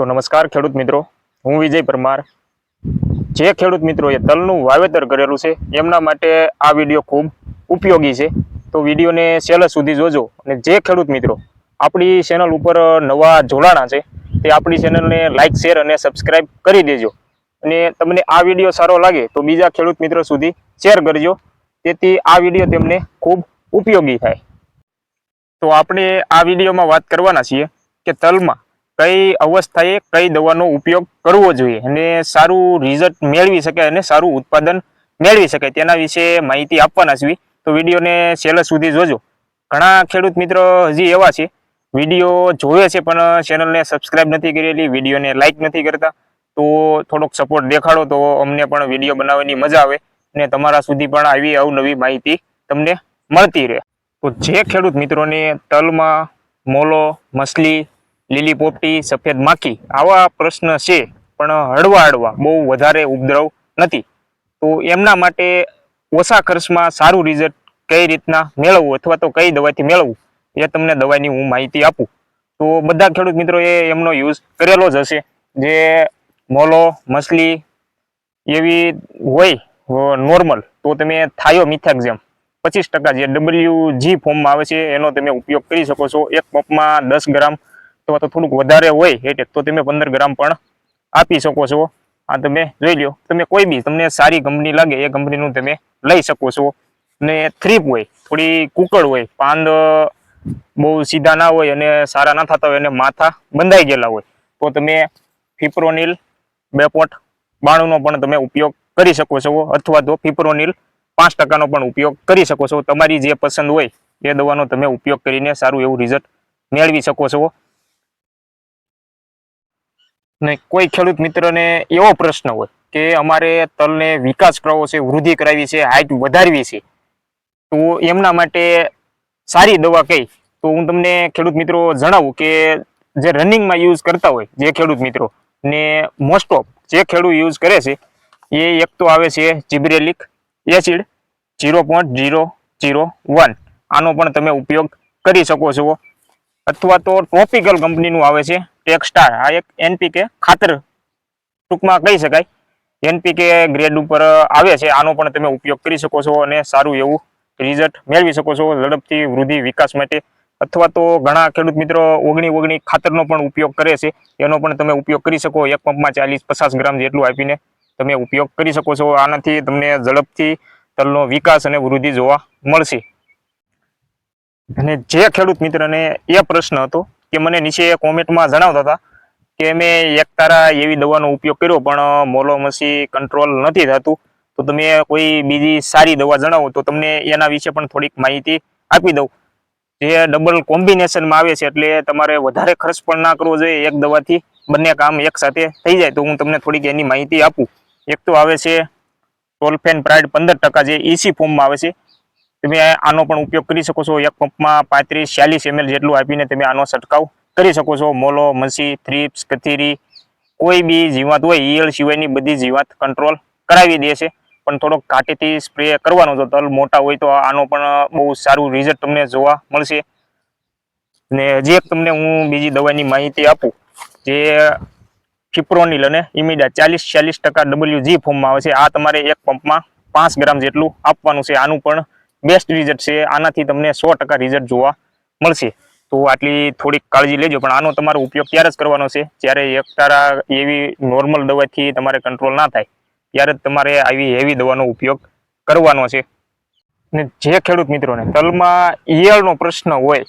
તો નમસ્કાર ખેડૂત મિત્રો. હું વિજય પરમાર. જે ખેડૂત મિત્રોએ તલનું વાવેતર કરેલું છે, એમના માટે આ વીડિયો ખૂબ ઉપયોગી છે. તો વિડીયોને છેલ્લે સુધી જોજો અને જે ખેડૂત મિત્રો આપણી ચેનલ ઉપર નવા જોડાણા છે, તે આપણી ચેનલને લાઇક શેર અને સબસ્ક્રાઇબ કરી દેજો. અને તમને આ વીડિયો સારો લાગે તો બીજા ખેડૂત મિત્રો સુધી શેર કરજો. તેથી આ વીડિયો તેમને ખૂબ ઉપયોગી થાય. તો આપણે આ વિડીયોમાં વાત કરવાના છીએ કે તલમાં કઈ અવસ્થાએ કઈ દવાનો ઉપયોગ કરવો જોઈએ અને સારું રિઝલ્ટ મેળવી શકે અને સારું ઉત્પાદન મેળવી શકે તેના વિશે માહિતી આપવાના છીએ. તો વિડીયોને છેલ્લે સુધી જોજો. ઘણા ખેડૂત મિત્રો હજી એવા છે, વીડિયો જોવે છે પણ ચેનલને સબસ્ક્રાઇબ નથી કરેલી વિડીયોને લાઇક નથી કરતા. તો થોડોક સપોર્ટ દેખાડો તો અમને પણ વીડિયો બનાવવાની મજા આવે અને તમારા સુધી પણ આવી અવનવી માહિતી તમને મળતી રહે. તો જે ખેડૂત મિત્રોને તલમાં, મોલો મછલી લીલી પોપટી, સફેદ માખી આવા પ્રશ્ન છે, પણ હળવા હળવા બહુ વધારે ઉપદ્રવ નથી. તો એમના માટે ઓછા ખર્ચમાં સારું રિઝલ્ટ કઈ રીતના મેળવવું અથવા તો કઈ દવાથી મેળવવું? એ તમને દવાની હું માહિતી આપું. તો બધા ખેડૂત મિત્રોએ એમનો યુઝ કરેલો જ હશે. જે મોલો, મછલી એવી હોય નોર્મલ તો તમે થાયો મિથેક્ઝેમ પચીસ ટકા જે ડબલ્યુ જી ફોર્મમાં આવે છે, એનો તમે ઉપયોગ કરી શકો છો. એક પંપમાં દસ ગ્રામ અથવા તો થોડુંક વધારે હોય એટલે તો તમે પંદર ગ્રામ પણ આપી શકો છો. આ તમે જોઈ લો તમે કોઈ બી તમને સારી કંપની લાગે, એ કંપનીનું તમે લઈ શકો છો. ને થ્રીપ હોય, થોડી કુકળ હોય, પાંદ બહુ સીધા ના હોય અને સારા ના થતા હોય અને માથા બંધાઈ ગયેલા હોય, તો તમે ફિપ્રોનિલ બે પોટ બાણુંનો પણ તમે ઉપયોગ કરી શકો છો, અથવા તો ફિપ્રોનિલ પાંચ ટકાનો પણ ઉપયોગ કરી શકો છો. તમારી જે પસંદ હોય, એ દવાનો તમે ઉપયોગ કરીને સારું એવું રિઝલ્ટ મેળવી શકો છો. ને કોઈ ખેડૂત મિત્રને એવો પ્રશ્ન હોય કે અમારે તલને વિકાસ કરવો છે, વૃદ્ધિ કરાવી છે હાઇટ વધારવી છે, તો એમના માટે સારી દવા કઈ? તો હું તમને ખેડૂત મિત્રો જણાવું કે જે રનિંગમાં યુઝ કરતા હોય જે ખેડૂત મિત્રો ને મોસ્ટ ઓફ જે ખેડૂત યુઝ કરે છે, એ એક તો આવે છે gibberellic acid zero point zero zero one આનો પણ તમે ઉપયોગ કરી શકો છો. અથવા તો ટ્રોપિકલ કંપનીનું આવે છે ટેક્સટાર આ એક એનપીકે ખાતર ટૂંકમાં કહી શકાય. એનપીકે ગ્રેડ ઉપર આવે છે, આનો પણ તમે ઉપયોગ કરી શકો છો અને સારું એવું રિઝલ્ટ મેળવી શકો છો ઝડપથી વૃદ્ધિ વિકાસ માટે. અથવા તો ઘણા ખેડૂત મિત્રો ઓગણી ઓગણી ખાતરનો પણ ઉપયોગ કરે છે, એનો પણ તમે ઉપયોગ કરી શકો. એક પંપમાં ચાલીસ પચાસ ગ્રામ જેટલું આપીને તમે ઉપયોગ કરી શકો છો. આનાથી તમને ઝડપથી તલનો વિકાસ અને વૃદ્ધિ જોવા મળશે. અને જે ખેડૂત મિત્રને એ પ્રશ્ન હતો કે મને નીચે કોમેન્ટમાં જણાવતા હતા કે મેં એક તારા એવી દવાનો ઉપયોગ કર્યો, પણ મોલોમસી કંટ્રોલ નથી થતું. તો તમે કોઈ બીજી સારી દવા જણાવો, તો તમને એના વિશે પણ થોડીક માહિતી આપી દઉં. જે ડબલ કોમ્બિનેશનમાં આવે છે, એટલે તમારે વધારે ખર્ચ પણ ના કરવો જોઈએ એક દવાથી. બંને કામ એક સાથે થઈ જાય, તો હું તમને થોડીક એની માહિતી આપું. એક તો આવે છે ટોલફેન પ્રાઇડ પંદર ટકા જે ઈસી ફોર્મમાં આવે છે. તમે આનો પણ ઉપયોગ કરી શકો છો. એક પંપમાં પાંત્રીસ, ચાલીસ એમએલ જેટલું આપીને તમે આનો છંટકાવ કરી શકો છો. મોલો, મસી થ્રીપ્સ કથીરી, કોઈ બી જીવાત હોય, ઈયળ સિવાયની બધી જીવાત કંટ્રોલ કરાવી દે છે. પણ થોડોક ઘાટીથી સ્પ્રે કરવાનો જો તલ મોટા હોય તો આનો પણ બહુ સારું રિઝલ્ટ તમને જોવા મળશે. ને હજી એક તમને હું બીજી દવાની માહિતી આપું, જે ફિપ્રોનિલ અને ઇમિડા ચાલીસ ચાલીસ ટકા ડબલ્યુ જી ફોર્મમાં આવે છે. આ તમારે એક પંપમાં પાંચ ગ્રામ જેટલું આપવાનું છે. આનું પણ બેસ્ટ રિઝલ્ટ છે. આનાથી તમને સો રિઝલ્ટ જોવા મળશે. તો આટલી થોડીક કાળજી લેજો. પણ આનો તમારો ઉપયોગ ત્યારે જ કરવાનો છે, જ્યારે એક તારા એવી નોર્મલ દવાથી તમારે કંટ્રોલ ના થાય, ત્યારે જ તમારે આવી હેવી દવાનો ઉપયોગ કરવાનો છે. ને જે ખેડૂત મિત્રોને, તલમાં ઈયળનો પ્રશ્ન હોય,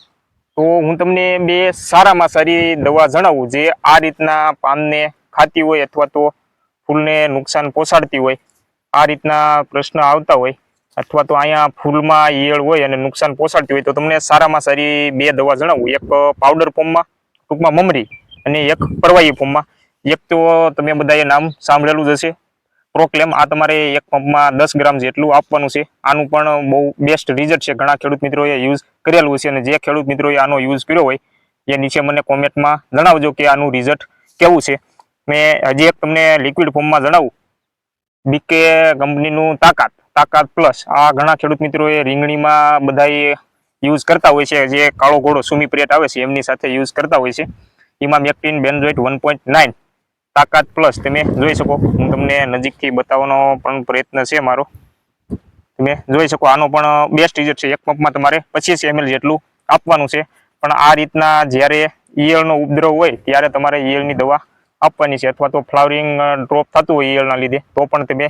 તો હું તમને બે સારામાં સારી દવા જણાવું. જે આ રીતના પાનને ખાતી હોય અથવા તો ફૂલને નુકસાન પહોંચાડતી હોય, આ રીતના પ્રશ્ન આવતા હોય અથવા તો અહીંયા ફૂલમાં ઈયળ હોય અને નુકસાન પહોંચાડતી હોય તો તમને સારામાં સારી બે દવા જણાવું. એક પાવડર ફોર્મમાં ટૂંકમાં મમરી અને એક પરવાઈ ફોર્મમાં એક તો તમે બધાએ નામ સાંભળેલું જ હશે. પ્રોક્લેમ આ તમારે એક પંપમાં દસ ગ્રામ જેટલું આપવાનું છે. આનું પણ બહુ બેસ્ટ રિઝલ્ટ છે. ઘણા ખેડૂત મિત્રોએ યુઝ કરેલું છે અને જે ખેડૂત મિત્રોએ આનો યુઝ કર્યો હોય, એ નીચે મને કોમેન્ટમાં જણાવજો કે આનું રિઝલ્ટ કેવું છે. મેં હજી એક તમને લિક્વિડ ફોર્મમાં જણાવું. બીકે કંપનીનું તાકાત. તાકાત પ્લસ આ ઘણા ખેડૂત મિત્રોએ રીંગણીમાં બધાએ યુઝ કરતા હોય છે. જે કાળો ઘોડો સુમી પ્રેટ આવે છે, એમની સાથે યુઝ કરતા હોય છે. Emamectin benzoate one point nine તાકાત પ્લસ તમે જોઈ શકો. હું તમને નજીકથી બતાવવાનો પણ પ્રયત્ન છે મારો. તમે જોઈ શકો, આનો પણ બેસ્ટ રિઝલ્ટ છે. એક પંપમાં તમારે પચીસ એમએલ જેટલું આપવાનું છે. પણ આ રીતના જ્યારે ઈયળનો ઉપદ્રવ હોય, ત્યારે તમારે ઈયળની દવા આપવાની છે. અથવા તો ફ્લાવરિંગ ડ્રોપ થતું હોય ઈયળના લીધે, તો પણ તમે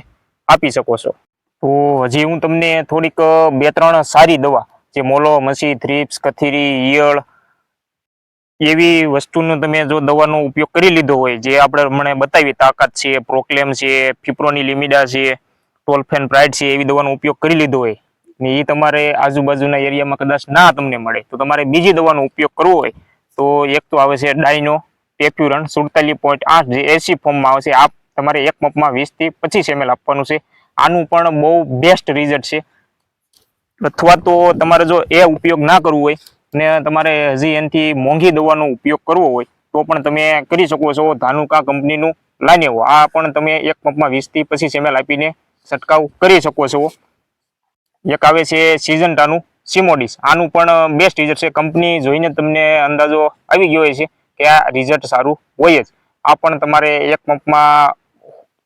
આપી શકો છો. તો હજી હું તમને થોડીક બે ત્રણ સારી દવા, જે મોલો, મસી, થ્રીપ્સ, કથીરી, ઈયળ એવી વસ્તુનો તમે જો દવાનો ઉપયોગ કરી લીધો હોય, જે આપણે મને બતાવી તાકાત છે, પ્રોક્લેમ છે ફિપ્રોની લિમિડા છે, ટોલફેન પ્રાઇડ છે, એવી દવાનો ઉપયોગ કરી લીધો હોય, ને એ તમારે આજુબાજુના એરિયામાં કદાચ ના તમને મળે, તો તમારે બીજી દવાનો ઉપયોગ કરવો હોય, તો એક તો આવે છે ડાયનો ટેપ્યુરન સુડતાલીસ પોઈન્ટ આઠ જે એસી ફોર્મમાં આવે છે આ તમારે એક મપમાં વીસથી પચીસ એમએલ આપવાનું છે આનું પણ બહુ બેસ્ટ રિઝલ્ટ છે. અથવા તો તમારે જો એ ઉપયોગ ના કરવો હોય ને તમારે હજી એનાથી મોંઘી દવાનો ઉપયોગ કરવો હોય, તો પણ તમે કરી શકો છો ધાનુકા કંપનીનું લાનેવો આ પણ તમે એક પંપમાં વીસથી પચીસ એમએલ આપીને છંટકાવ કરી શકો છો. એક આવે છે સિઝન્ટાનું સિમોડિસ આનું પણ બેસ્ટ રિઝલ્ટ છે. કંપની જોઈને તમને અંદાજો આવી ગયો હોય છે કે આ રિઝલ્ટ સારું હોય જ. આ પણ તમારે એક પંપમાં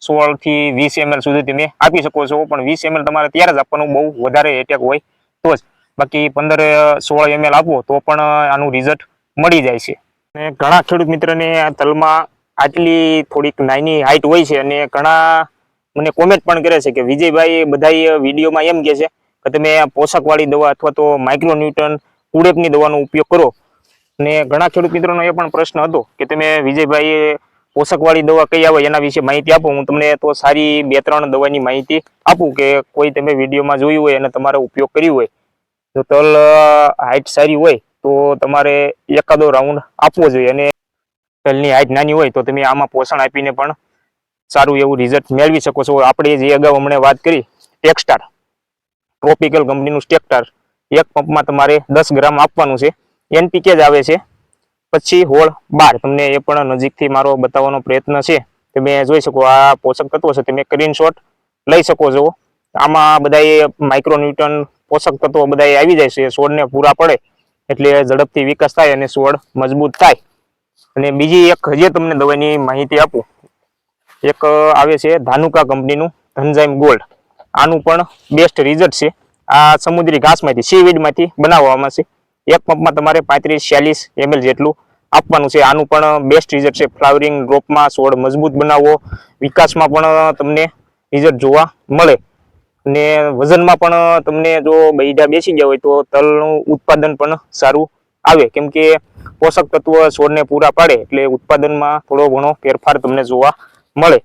સોળથી વીસ એમએલ સુધી તમે આપી શકો છો. પણ વીસ એમએલ તમારે ત્યારે જ આપવાનું, બહુ વધારે એટેક હોય તો જ. બાકી પંદર, સોળ એમએલ આપો તો પણ આનું રિઝલ્ટ મળી જાય છે. અને ઘણા ખેડૂત મિત્રને આ તલમાં આટલી થોડીક નાની હાઇટ હોય છે અને ઘણા મને કોમેન્ટ પણ કરે છે કે, વિજયભાઈ બધા વિડીયોમાં એમ કહે છે કે તમે પોષકવાળી દવા અથવા તો માઇક્રોન્યુટન કુડેપની દવાનો ઉપયોગ કરો. ને ઘણા ખેડૂત મિત્રોનો એ પણ પ્રશ્ન હતો કે, તમે વિજયભાઈ પોષકવાળી દવા કઈ આવે એના વિશે માહિતી આપો. હું તમને તો સારી બે ત્રણ દવાની માહિતી આપું કે કોઈ તમે વિડીયોમાં જોયું હોય અને તમારે ઉપયોગ કર્યું હોય. જો તલ હાઈટ સારી હોય તો તમારે એકાદો રાઉન્ડ આપવો જોઈએ અને તલની હાઈટ નાની હોય તો તમે આમાં પોષણ આપીને પણ સારું એવું રિઝલ્ટ મેળવી શકો છો. આપણે જે અગાઉ હમણાં વાત કરી ટેક્સટાર ટ્રોપિકલ કંપનીનું સ્ટેક્ટાર એક પંપમાં તમારે દસ ગ્રામ આપવાનું છે. એનપીકે જ આવે છે. પછી હોળ બાર. તમને એ પણ નજીકથી મારો બતાવવાનો પ્રયત્ન છે તમે જોઈ શકો, આ પોષક તત્વો છે તમે સ્ક્રીનશોટ લઈ શકો છો. આમાં બધાય માઇક્રોન્યુટન પોષક તત્વો બધાય આવી જાય છે. છોડને પૂરા પડે એટલે ઝડપથી વિકાસ થાય અને છોડ મજબૂત થાય. અને બીજી એક હજી તમને દવાની માહિતી આપું, એક આવે છે ધાનુકા કંપનીનું ધનજાઇમ ગોલ્ડ આનું પણ બેસ્ટ રિઝલ્ટ છે. આ સમુદ્રી ઘાસમાંથી સીવીડમાંથી બનાવવામાં છે. એક પંપમાં તમારે પાંત્રીસ છ્યાલીસ એમએલ જેટલું આપવાનું છે. આનું પણ બેસ્ટ રિઝલ્ટ છે. ફ્લાવરિંગ ડ્રોપમાં છોડ મજબૂત બનાવવો વિકાસમાં પણ તમને રિઝલ્ટ જોવા મળે. અને વજનમાં પણ તમને જો બૈડા બેસી ગયા હોય તો તલનું ઉત્પાદન પણ સારું આવે. કેમ કે પોષક તત્વ છોડને પૂરા પાડે એટલે ઉત્પાદનમાં થોડો ઘણો ફેરફાર તમને જોવા મળે.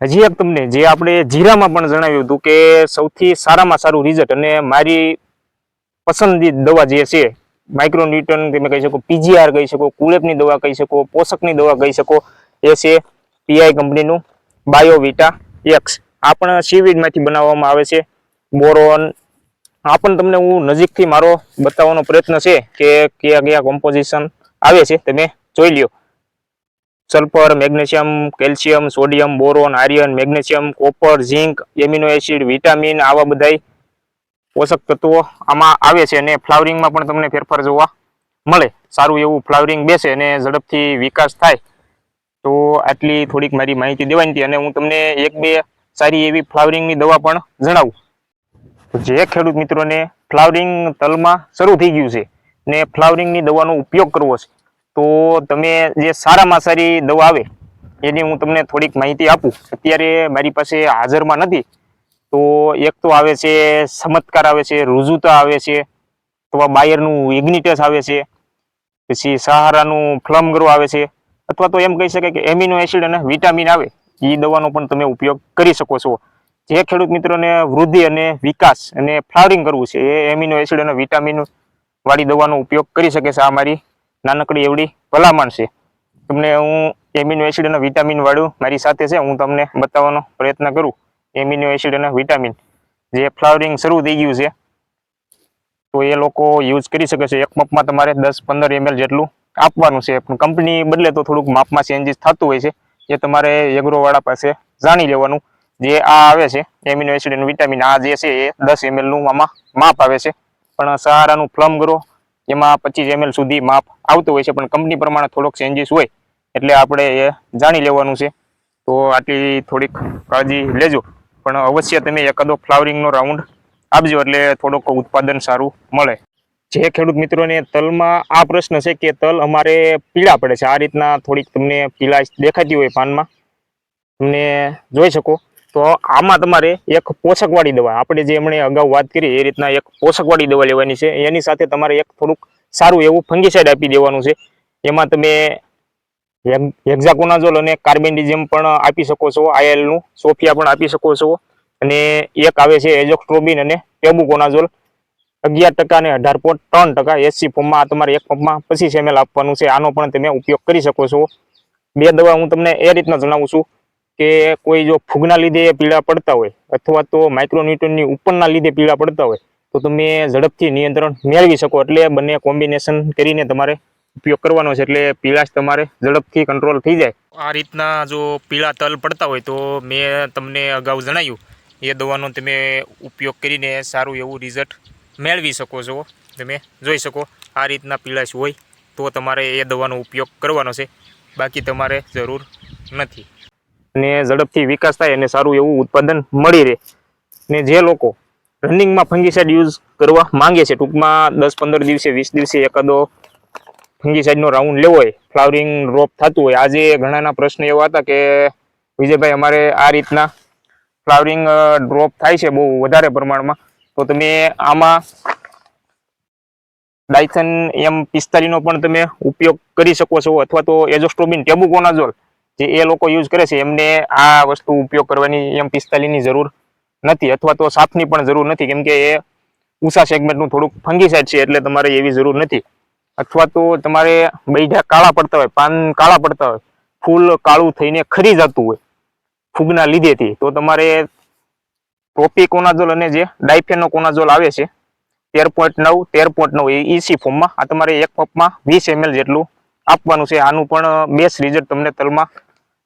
હજી એક તમને જે આપણે જીરામાં પણ જણાવ્યું હતું કે સૌથી સારામાં સારું રિઝલ્ટ અને મારી પસંદીદ દવા જે છે માઇક્રોન્યુટન તમે કહી શકો પીજીઆર કહી શકો, કુલેપની દવા કહી શકો, પોષકની દવા કહી શકો, એ છે પીઆઈ કંપનીનું બાયોવિટા એક્સ આ પણ સીવીડમાંથી બનાવવામાં આવે છે. બોરોન, આ પણ તમને હું નજીકથી મારો બતાવવાનો પ્રયત્ન છે કે કયા કયા કોમ્પોઝિશન આવે છે, તમે જોઈ લ્યો. Sulphur, magnesium, calcium, sodium, boron, iron, magnesium, copper, zinc, amino acid, vitamin, આવા બધાય પોષક તત્વો આમાં આવે છે અને ફ્લાવરિંગમાં પણ તમને ફેરફાર જોવા મળે. સારું એવું ફ્લાવરિંગ બેસે અને ઝડપથી વિકાસ થાય. તો આટલી થોડીક મારી માહિતી દેવાની હતી અને હું તમને એક બે સારી એવી ફ્લાવરિંગની દવા પણ જણાવું. જે ખેડૂત મિત્રોને ફ્લાવરિંગ તલમાં શરૂ થઈ ગયું છે ને ફ્લાવરિંગની દવાનો ઉપયોગ કરવો છે, તો તમે જે સારામાં સારી દવા આવે, એની હું તમને થોડીક માહિતી આપું. અત્યારે મારી પાસે હાજરમાં નથી તો એક તો આવે છે, ચમત્કાર આવે છે, રુજુતા આવે છે, અથવા બાયરનું ઇગ્નિટસ આવે છે, પછી સહારાનું ફ્લમગ્રો આવે છે, અથવા તો એમ કહી શકાય કે એમિનો એસિડ અને વિટામિન આવે, એ દવાનો પણ તમે ઉપયોગ કરી શકો છો. જે ખેડૂત મિત્રોને વૃદ્ધિ અને વિકાસ અને ફ્લાવરિંગ કરવું છે, એ એમિનો એસિડ અને વિટામિન વાળી દવાનો ઉપયોગ કરી શકે છે. આ મારી નાનકડી એવડી ભલામણ છે. તમને હું એમિનો એસિડ અને વિટામિન વાળું મારી સાથે છે, હું તમને બતાવવાનો પ્રયત્ન કરું. એમિનો એસિડ અને વિટામિન જે ફ્લાવરિંગ શરૂ થઈ ગયું છે. તો એ લોકો યુઝ કરી શકે છે. એક મપમાં તમારે દસ પંદર એમએલ જેટલું આપવાનું છે. પણ કંપની બદલે તો થોડુંક માપમાં ચેન્જીસ થતું હોય છે. એ તમારે એગ્રોવાળા પાસે જાણી લેવાનું. જે આ આવે છે એમિનો એસિડ અને વિટામિન આ જે છે એ દસ એમએલનું આમાં માપ આવે છે. પણ સહારાનું ફ્લમ ગ્રો એમાં પચીસ એમએલ સુધી માપ આવતું હોય છે. પણ કંપની પ્રમાણે થોડોક ચેન્જીસ હોય, એટલે આપણે એ જાણી લેવાનું છે. તો આટલી થોડીક કાળજી લેજો. પણ અવશ્ય તમે એકાદો ફ્લાવરિંગનો રાઉન્ડ આપજો એટલે થોડોક ઉત્પાદન સારું મળે. જે ખેડૂત મિત્રોને તલમાં આ પ્રશ્ન છે કે તલ અમારે પીળા પડે છે. આ રીતના થોડીક તમને પીળાશ દેખાતી હોય પાનમાં. તમને જોઈ શકો. તો આમાં તમારે એક પોષકવાળી દવા, આપણે જે એમણે અગાઉ વાત કરી, એ રીતના એક પોષકવાળી દવા લેવાની છે. એની સાથે તમારે એક થોડુંક સારું એવું ફંગીસાઇડ આપી દેવાનું છે. એમાં તમે હેક્ઝાકોનાઝોલ અને કાર્બેન્ડિઝમ પણ આપી શકો છો આયલનું સોફિયા પણ આપી શકો છો. અને એક આવે છે એજોક્સ્ટ્રોબિન અને ટેબુકોનાઝોલ અગિયાર ટકા અને અઢાર પોઈન્ટ ત્રણ ટકા એસસી ફોર્મમાં તમારે એક પંપમાં પચીસ એમએલ આપવાનું છે. આનો પણ તમે ઉપયોગ કરી શકો છો. બે દવા હું તમને એ રીતના જણાવું છું કે કોઈ જો ફૂગના લીધે પીળા પડતા હોય અથવા તો માઇક્રોન્યુટનની ઉપરના લીધે પીળા પડતા હોય, તો તમે ઝડપથી નિયંત્રણ મેળવી શકો. એટલે બંને કોમ્બિનેશન કરીને તમારે ઉપયોગ કરવાનો છે એટલે પીળાશ તમારે ઝડપથી કંટ્રોલ થઈ જાય. આ રીતના જો પીળા તલ પડતા હોય તો મેં તમને અગાઉ જણાવ્યું એ દવાનો તમે ઉપયોગ કરીને સારું એવું રિઝલ્ટ મેળવી શકો છો. તમે જોઈ શકો આ રીતના પીળાશ હોય તો તમારે એ દવાનો ઉપયોગ કરવાનો છે. બાકી તમારે જરૂર નથી. ને ઝડપથી વિકાસ થાય અને સારું એવું ઉત્પાદન મળી રહે. ને જે લોકો રનિંગમાં ફંગીસાઇડ યુઝ કરવા માંગે છે ટૂંકમાં દસ પંદર દિવસે વીસ દિવસે એકાદો ફંગીસાઇડનો રાઉન્ડ લેવો હોય ફ્લાવરિંગ રોપ થતું હોય, આજે ઘણાના પ્રશ્ન એવા હતા કે વિજયભાઈ, અમારે આ રીતના ફ્લાવરિંગ ડ્રોપ થાય છે બહુ વધારે પ્રમાણમાં. તો તમે આમાં ડાયથન એમ પિસ્તાલીનો પણ તમે ઉપયોગ કરી શકો છો, અથવા તો એઝોસ્ટ્રોબિન ટેબુકોનાઝોલ જે એ લોકો યુઝ કરે છે, એમને આ વસ્તુ ઉપયોગ કરવાની એમ પિસ્તાલીની જરૂર નથી, અથવા તો સાફની પણ જરૂર નથી, કેમ કે એ ઉષા સેગમેન્ટનું થોડુંક ફંગીસાઇડ છે, એટલે તમારે એવી જરૂર નથી. અથવા તો તમારે બૈઠા કાળા પડતા હોય, પાન કાળા પડતા હોય, ફૂલ કાળું થઈને ખરી જતું હોય, ફૂગના લીધેથી, તો તમારે પ્રોપિકોનાઝોલ અને જે ડાયફેનોકોનાઝોલ આવે છે, તેર પોઈન્ટ નવ, તેર પોઈન્ટ નવ ઈસી ફોર્મમાં, આ તમારે એક પપમાં વીસ એમએલ જેટલું આપવાનું છે. આનું પણ બેસ્ટ રિઝલ્ટ તમને તલમાં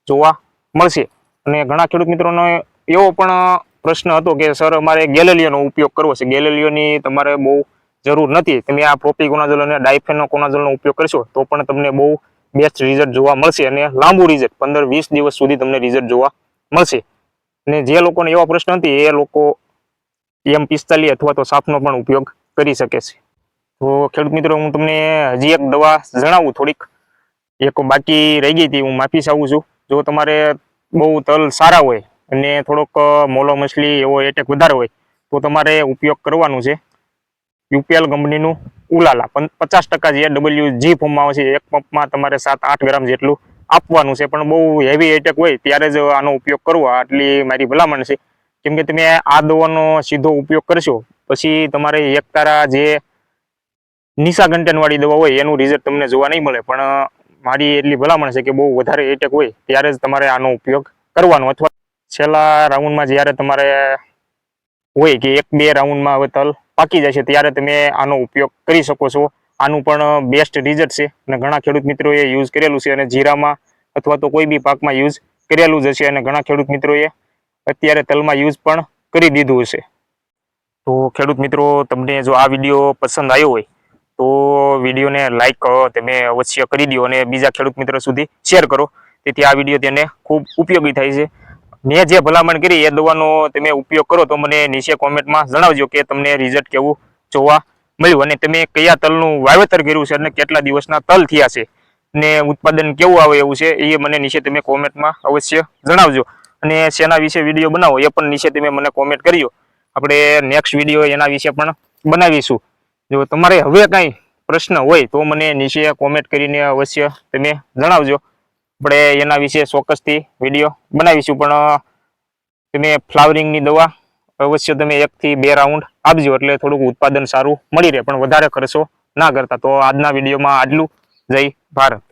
જોવા મળશે. અને ઘણા ખેડૂત મિત્રોનો એવો પણ પ્રશ્ન હતો કે, સર, અમારે ગેલેલિયોનો ઉપયોગ કરવો છે. ગેલેલિયોની તમારે બહુ જરૂર નથી. તમે આ પ્રોપિકોનાઝોલ અને ડાયફેનોકોનાઝોલનો ઉપયોગ કરશો, તો પણ તમને બહુ બેસ્ટ રિઝલ્ટ જોવા મળશે અને લાંબુ રિઝલ્ટ પંદર વીસ દિવસ સુધી તમને રિઝલ્ટ જોવા મળશે. અને જે લોકોને એવા પ્રશ્ન હતી, એ લોકો એમ પિસ્તાલીસ અથવા તો સાપનો પણ ઉપયોગ કરી શકે છે. તો ખેડૂત મિત્રો, હું તમને હજી એક દવા જણાવું થોડીક. એક બાકી રહી ગઈ હતી, હું માફી આવું છું. જો તમારે બહુ તલ સારા હોય અને થોડોક મોલો મછલી એવો એટેક વધારે હોય, તો તમારે ઉપયોગ કરવાનું છે. યુપીએલ કંપનીનું ઉલાલા. પચાસ ટકા જે ડબલ્યુ જી ફોર્મમાં આવે છે, એક પંપમાં તમારે સાત આઠ ગ્રામ જેટલું આપવાનું છે. પણ બહુ હેવી એટેક હોય ત્યારે જ આનો ઉપયોગ કરવો. આટલી મારી ભલામણ છે. કેમ કે તમે આ દવાનો સીધો ઉપયોગ કરશો, પછી તમારે એક તારા જે નિશા content વાળી દવા હોય, એનું રિઝલ્ટ તમને જોવા નહીં મળે. પણ મારી એટલી ભલામણ છે કે બહુ વધારે એટેક હોય ત્યારે જ તમારે આનો ઉપયોગ કરવાનો. અથવા છેલ્લા રાઉન્ડમાં જ્યારે તમારે હોય કે એક બે રાઉન્ડમાં હવે તલ પાકી જાય છે, ત્યારે તમે આનો ઉપયોગ કરી શકો છો. આનું પણ બેસ્ટ રિઝલ્ટ છે અને ઘણા ખેડૂત મિત્રોએ યુઝ કરેલું છે અને જીરામાં અથવા તો કોઈ બી પાકમાં યુઝ કરેલું જ હશે અને ઘણા ખેડૂત મિત્રોએ અત્યારે તલમાં યુઝ પણ કરી દીધું હશે. તો ખેડૂત મિત્રો, તમને જો આ વીડિયો પસંદ આવ્યો હોય, તો વિડીયોને લાઇક તમે અવશ્ય કરી દો અને બીજા ખેડૂત મિત્રો સુધી શેર કરો. તેથી આ વીડિયો તેને ખૂબ ઉપયોગી થાય છે. મેં જે ભલામણ કરી એ દવાનો તમે ઉપયોગ કરો તો મને નીચે કોમેન્ટમાં જણાવજો કે તમને રિઝલ્ટ કેવું જોવા મળ્યું. અને તમે કયા તલનું વાવેતર કર્યું છે અને કેટલા દિવસના તલ થયા છે ને ઉત્પાદન કેવું આવે એવું છે એ મને નીચે તમે કોમેન્ટમાં અવશ્ય જણાવજો. અને શેના વિશે વીડિયો બનાવો એ પણ નીચે તમે મને કોમેન્ટ કર્યો આપણે નેક્સ્ટ વીડિયો એના વિશે પણ બનાવીશું. જો તમારે હવે કાંઈ પ્રશ્ન હોય તો મને નીચે કોમેન્ટ કરીને અવશ્ય તમે જણાવજો. આપણે એના વિશે ચોક્કસથી વીડિયો બનાવીશું. પણ તમે ફ્લાવરિંગની દવા અવશ્ય તમે એકથી બે રાઉન્ડ આપજો. એટલે થોડુંક ઉત્પાદન સારું મળી રહે. પણ વધારે ખર્ચો ના કરતા. તો આજના વિડીયોમાં આટલું. જય ભારત.